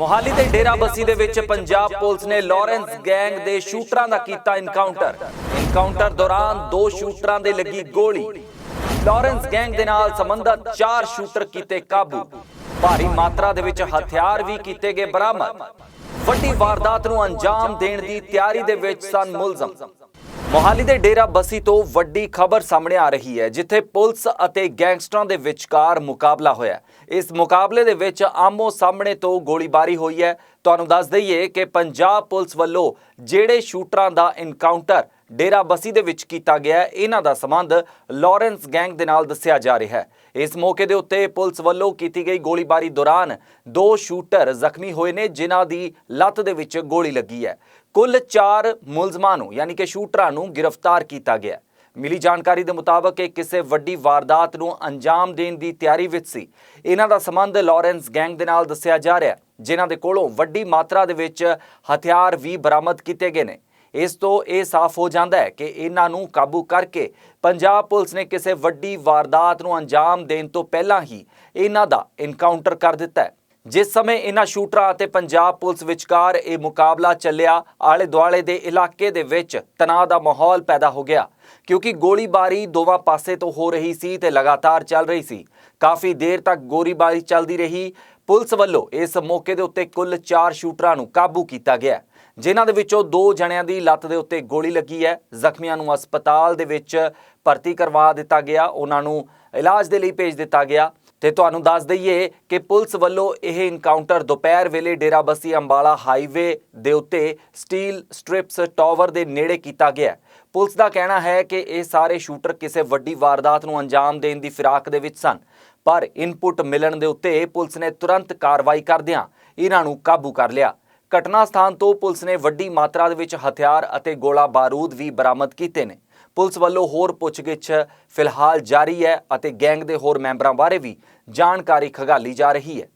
ਮੋਹਾਲੀ ਦੇ ਡੇਰਾ ਦੇ ਵਿੱਚ ਪੰਜਾਬ ਪੁਲਿਸ ਨੇ ਲਾਰੈਂਸ ਗੈਂਗ ਦੇ ਸ਼ੂਟਰਾਂ ਦਾ ਕੀਤਾ ਇਨਕਾਊਂਟਰ ਇਨਕਾਊਂਟਰ ਦੌਰਾਨ ਦੋ ਸ਼ੂਟਰਾਂ ਦੇ ਲੱਗੀ ਗੋਲੀ। ਲਾਰੈਂਸ ਗੈਂਗ ਦੇ ਨਾਲ ਸੰਬੰਧਤ ਚਾਰ ਸ਼ੂਟਰ ਕੀਤੇ ਕਾਬੂ। ਭਾਰੀ ਮਾਤਰਾ ਦੇ ਵਿੱਚ ਹਥਿਆਰ ਵੀ ਕੀਤੇ ਗਏ ਬਰਾਮਦ। ਵੱਡੀ ਵਾਰਦਾਤ ਨੂੰ ਅੰਜਾਮ ਦੇਣ ਦੀ ਤਿਆਰੀ ਦੇ ਵਿੱਚ ਸਨ ਮੁਲਜ਼ਮ। ਮੋਹਾਲੀ ਦੇ ਡੇਰਾ ਬੱਸੀ ਤੋਂ ਵੱਡੀ ਖਬਰ ਸਾਹਮਣੇ ਆ ਰਹੀ ਹੈ, ਜਿੱਥੇ ਪੁਲਿਸ ਅਤੇ ਗੈਂਗਸਟਰਾਂ ਦੇ ਵਿਚਕਾਰ ਮੁਕਾਬਲਾ ਹੋਇਆ ਇਸ ਮੁਕਾਬਲੇ ਦੇ ਵਿੱਚ ਆਮੋ ਸਾਹਮਣੇ ਤੋਂ ਗੋਲੀਬਾਰੀ ਹੋਈ ਹੈ। ਤੁਹਾਨੂੰ ਦੱਸ ਦਈਏ ਕਿ ਪੰਜਾਬ ਪੁਲਿਸ ਵੱਲੋਂ ਜਿਹੜੇ ਸ਼ੂਟਰਾਂ ਦਾ ਇਨਕਾਊਂਟਰ ਡੇਰਾ ਬੱਸੀ ਦੇ ਵਿੱਚ ਕੀਤਾ ਗਿਆ ਇਹਨਾਂ ਦਾ ਸੰਬੰਧ ਲਾਰੈਂਸ ਗੈਂਗ ਦੇ ਨਾਲ ਦੱਸਿਆ ਜਾ ਰਿਹਾ ਹੈ। ਇਸ ਮੌਕੇ ਦੇ ਉੱਤੇ ਪੁਲਿਸ ਵੱਲੋਂ ਕੀਤੀ ਗਈ ਗੋਲੀਬਾਰੀ ਦੌਰਾਨ ਦੋ ਸ਼ੂਟਰ ਜ਼ਖਮੀ ਹੋਏ ਨੇ, ਜਿਨ੍ਹਾਂ ਦੀ ਲੱਤ ਦੇ ਵਿੱਚ ਗੋਲੀ ਲੱਗੀ ਹੈ। ਕੁੱਲ 4 ਮੁਲਜ਼ਮਾਂ ਨੂੰ, ਯਾਨੀ ਕਿ ਸ਼ੂਟਰਾਂ ਨੂੰ ਗ੍ਰਿਫਤਾਰ ਕੀਤਾ ਗਿਆ ਮਿਲੀ ਜਾਣਕਾਰੀ ਦੇ ਮੁਤਾਬਕ ਇਹ ਕਿਸੇ ਵੱਡੀ ਵਾਰਦਾਤ ਨੂੰ ਅੰਜਾਮ ਦੇਣ ਦੀ ਤਿਆਰੀ ਵਿੱਚ ਸੀ। ਇਹਨਾਂ ਦਾ ਸੰਬੰਧ ਲਾਰੈਂਸ ਗੈਂਗ ਦੇ ਨਾਲ ਦੱਸਿਆ ਜਾ ਰਿਹਾ ਜਿਨ੍ਹਾਂ ਦੇ ਕੋਲੋਂ ਵੱਡੀ ਮਾਤਰਾ ਦੇ ਵਿੱਚ ਹਥਿਆਰ ਵੀ ਬਰਾਮਦ ਕੀਤੇ ਗਏ ਨੇ। ਇਸ ਤੋਂ ਇਹ ਸਾਫ਼ ਹੋ ਜਾਂਦਾ ਹੈ ਕਿ ਇਹਨਾਂ ਨੂੰ ਕਾਬੂ ਕਰਕੇ ਪੰਜਾਬ ਪੁਲਿਸ ਨੇ ਕਿਸੇ ਵੱਡੀ ਵਾਰਦਾਤ ਨੂੰ ਅੰਜਾਮ ਦੇਣ ਤੋਂ ਪਹਿਲਾਂ ਹੀ ਇਹਨਾਂ ਦਾ ਇਨਕਾਊਂਟਰ ਕਰ ਦਿੱਤਾ ਹੈ। ਜਿਸ ਸਮੇਂ ਇਹਨਾਂ ਸ਼ੂਟਰਾਂ ਅਤੇ ਪੰਜਾਬ ਪੁਲਿਸ ਵਿਚਕਾਰ ਇਹ ਮੁਕਾਬਲਾ ਚੱਲਿਆ ਆਲੇ ਦੁਆਲੇ ਦੇ ਇਲਾਕੇ ਦੇ ਵਿੱਚ ਤਣਾਅ ਦਾ ਮਾਹੌਲ ਪੈਦਾ ਹੋ ਗਿਆ, ਕਿਉਂਕਿ ਗੋਲੀਬਾਰੀ ਦੋਵਾਂ ਪਾਸੇ ਤੋਂ ਹੋ ਰਹੀ ਸੀ ਤੇ ਲਗਾਤਾਰ ਚੱਲ ਰਹੀ ਸੀ। ਕਾਫੀ ਦੇਰ ਤੱਕ ਗੋਲੀਬਾਰੀ ਚੱਲਦੀ ਰਹੀ। ਪੁਲਿਸ ਵੱਲੋਂ ਇਸ ਮੌਕੇ ਦੇ ਉੱਤੇ ਕੁੱਲ 4 ਸ਼ੂਟਰਾਂ ਨੂੰ ਕਾਬੂ ਕੀਤਾ ਗਿਆ ਜਿਨ੍ਹਾਂ ਦੇ ਵਿੱਚੋਂ ਦੋ ਜਣਿਆਂ ਦੀ ਲੱਤ ਦੇ ਉੱਤੇ ਗੋਲੀ ਲੱਗੀ ਹੈ। ਜ਼ਖਮੀਆਂ ਨੂੰ ਹਸਪਤਾਲ ਦੇ ਵਿੱਚ ਭਰਤੀ ਕਰਵਾ ਦਿੱਤਾ ਗਿਆ। ਉਹਨਾਂ ਨੂੰ ਇਲਾਜ ਦੇ ਲਈ ਭੇਜ ਦਿੱਤਾ ਗਿਆ। ਤੇ ਤੁਹਾਨੂੰ ਦੱਸ ਦਈਏ ਕਿ ਪੁਲਿਸ ਵੱਲੋਂ ਇਹ ਇਨਕਾਊਂਟਰ ਦੁਪਹਿਰ ਵੇਲੇ ਡੇਰਾਬੱਸੀ ਅੰਬਾਲਾ ਹਾਈਵੇ ਦੇ ਉੱਤੇ ਸਟੀਲ ਸਟ੍ਰਿਪਸ ਟਾਵਰ ਦੇ ਨੇੜੇ ਕੀਤਾ ਗਿਆ ਪੁਲਿਸ ਦਾ ਕਹਿਣਾ ਹੈ ਕਿ ਇਹ ਸਾਰੇ ਸ਼ੂਟਰ ਕਿਸੇ ਵੱਡੀ ਵਾਰਦਾਤ ਨੂੰ ਅੰਜਾਮ ਦੇਣ ਦੀ ਫਿਰਾਕ ਦੇ ਵਿੱਚ ਸਨ। ਪਰ ਇਨਪੁਟ ਮਿਲਣ ਦੇ ਉੱਤੇ ਪੁਲਿਸ ਨੇ ਤੁਰੰਤ ਕਾਰਵਾਈ ਕਰਦਿਆਂ ਇਹਨਾਂ ਨੂੰ ਕਾਬੂ ਕਰ ਲਿਆ। ਘਟਨਾ ਸਥਾਨ ਤੋਂ ਪੁਲਿਸ ਨੇ ਵੱਡੀ ਮਾਤਰਾ ਦੇ ਵਿੱਚ ਹਥਿਆਰ ਅਤੇ ਗੋਲਾ ਬਾਰੂਦ ਵੀ ਬਰਾਮਦ ਕੀਤੇ ਨੇ। ਪੁਲਿਸ ਵੱਲੋਂ ਹੋਰ ਪੁੱਛਗਿੱਛ ਫਿਲਹਾਲ ਜਾਰੀ ਹੈ ਅਤੇ ਗੈਂਗ ਦੇ ਹੋਰ ਮੈਂਬਰਾਂ ਬਾਰੇ ਵੀ ਜਾਣਕਾਰੀ ਖਗਾਲੀ ਜਾ ਰਹੀ ਹੈ।